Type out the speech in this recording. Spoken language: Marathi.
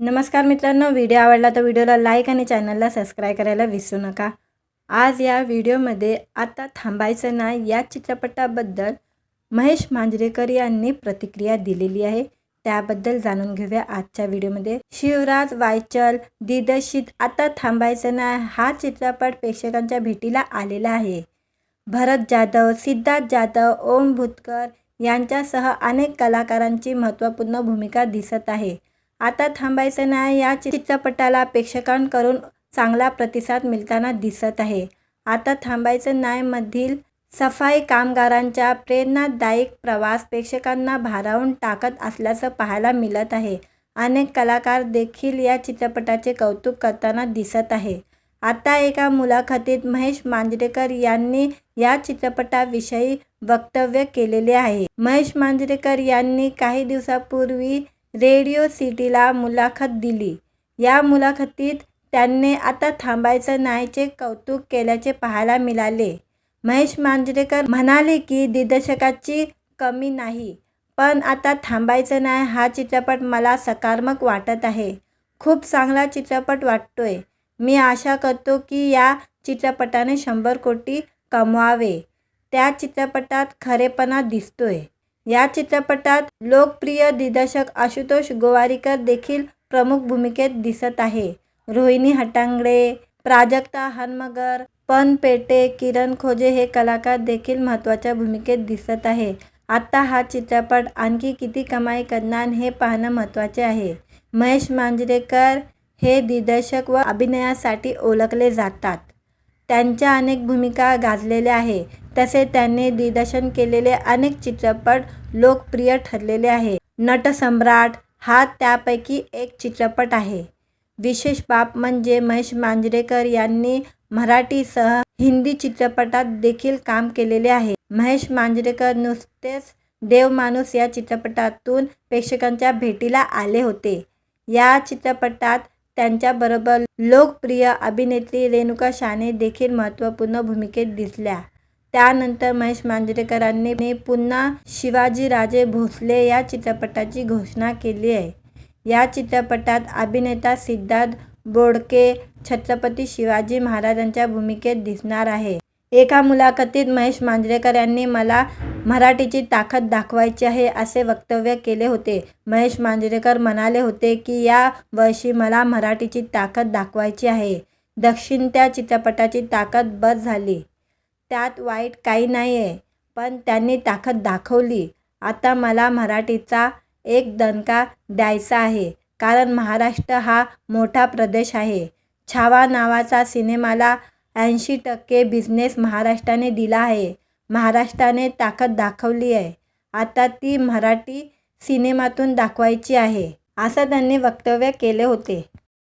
नमस्कार मित्रांनो व्हिडिओ आवडला तर व्हिडिओला लाईक आणि चॅनलला सबस्क्राईब करायला विसरू नका. आज या व्हिडिओमध्ये आता थांबायचं नाही या चित्रपटाबद्दल महेश मांजरेकर यांनी प्रतिक्रिया दिलेली आहे. त्याबद्दल जाणून घेऊया आजच्या व्हिडिओमध्ये. शिवराज वायचल दिग्दर्शित आता थांबायचं नाही हा चित्रपट प्रेक्षकांच्या भेटीला आलेला आहे. भरत जाधव सिद्धार्थ जाधव ओम भुतकर यांच्यासह अनेक कलाकारांची महत्त्वपूर्ण भूमिका दिसत आहे. आता थांबायचं नाही या चित्रपटाला प्रेक्षकांकडून चांगला प्रतिसाद मिळताना दिसत आहे. आता थांबायचं नायमधील सफाई कामगारांचा प्रेरणादायक प्रवास प्रेक्षकांना भारावून टाकत असल्याचं पाहायला मिळत आहे. अनेक कलाकार देखील या चित्रपटाचे कौतुक करताना दिसत आहे. आता एका मुलाखतीत महेश मांजरेकर यांनी या चित्रपटाविषयी वक्तव्य केलेले आहे. महेश मांजरेकर यांनी काही दिवसापूर्वी रेडिओ सिटीला मुलाखत दिली. या मुलाखतीत त्यांनी आता थांबायचं नाहीचे कौतुक केल्याचे पाहायला मिळाले. महेश मांजरेकर म्हणाले की दिग्दर्शकाची कमी नाही पण आता थांबायचं नाही हा चित्रपट मला सकारात्मक वाटत आहे. खूप चांगला चित्रपट वाटतोय. मी आशा करतो की या चित्रपटाने शंभर कोटी कमवावे. त्या चित्रपटात खरेपणा दिसतोय. या चित्रपटात लोकप्रिय दिग्दर्शक आशुतोष गोवारीकर देखील प्रमुख भूमिकेत दिसत आहे. रोहिणी हटांगडे प्राजक्ता हनमगर पन पेटे किरण खोजे हे कलाकार देखील महत्त्वाच्या भूमिकेत दिसत आहे. आता हा चित्रपट आणखी किती कमाई करणार हे पाहणं महत्त्वाचे आहे. महेश मांजरेकर हे दिग्दर्शक व अभिनयासाठी ओळखले जातात. त्यांच्या अनेक भूमिका गाजलेल्या आहे. तसे त्यांनी दिग्दर्शन केलेले अनेक चित्रपट लोकप्रिय ठरलेले आहे. नटसम्राट हा त्यापैकी एक चित्रपट आहे. विशेष बाब म्हणजे महेश मांजरेकर यांनी मराठीसह हिंदी चित्रपटात देखील काम केलेले आहे. महेश मांजरेकर नुसतेच देवमाणूस या चित्रपटातून प्रेक्षकांच्या भेटीला आले होते. या चित्रपटात त्यांच्याबरोबर लोकप्रिय अभिनेत्री रेणुका शाने देखील महत्त्वपूर्ण भूमिकेत दिसल्या. त्यानंतर महेश मांजरेकरांनी पुन्हा शिवाजीराजे भोसले या चित्रपटाची घोषणा केली आहे. या चित्रपटात अभिनेता सिद्धार्थ बोडके छत्रपती शिवाजी महाराजांच्या भूमिकेत दिसणार आहे. एका मुलाखतीत महेश मांजरेकर यांनी मला मराठीची ताकद दाखवायची आहे असे वक्तव्य केले होते. महेश मांजरेकर म्हणाले होते की या वर्षी मला मराठीची ताकद दाखवायची आहे. दक्षिण त्या चित्रपटाची ताकद बस झाली. त्यात वाईट काही नाही आहे पण त्यांनी ताकद दाखवली. आता मला मराठीचा एक दणका द्यायचा आहे कारण महाराष्ट्र हा मोठा प्रदेश आहे. छावा नावाचा सिनेमाला ऐंशी टक्के बिझनेस महाराष्ट्राने दिला आहे. महाराष्ट्राने ताकद दाखवली आहे. आता ती मराठी सिनेमातून दाखवायची आहे असं त्यांनी वक्तव्य केले होते.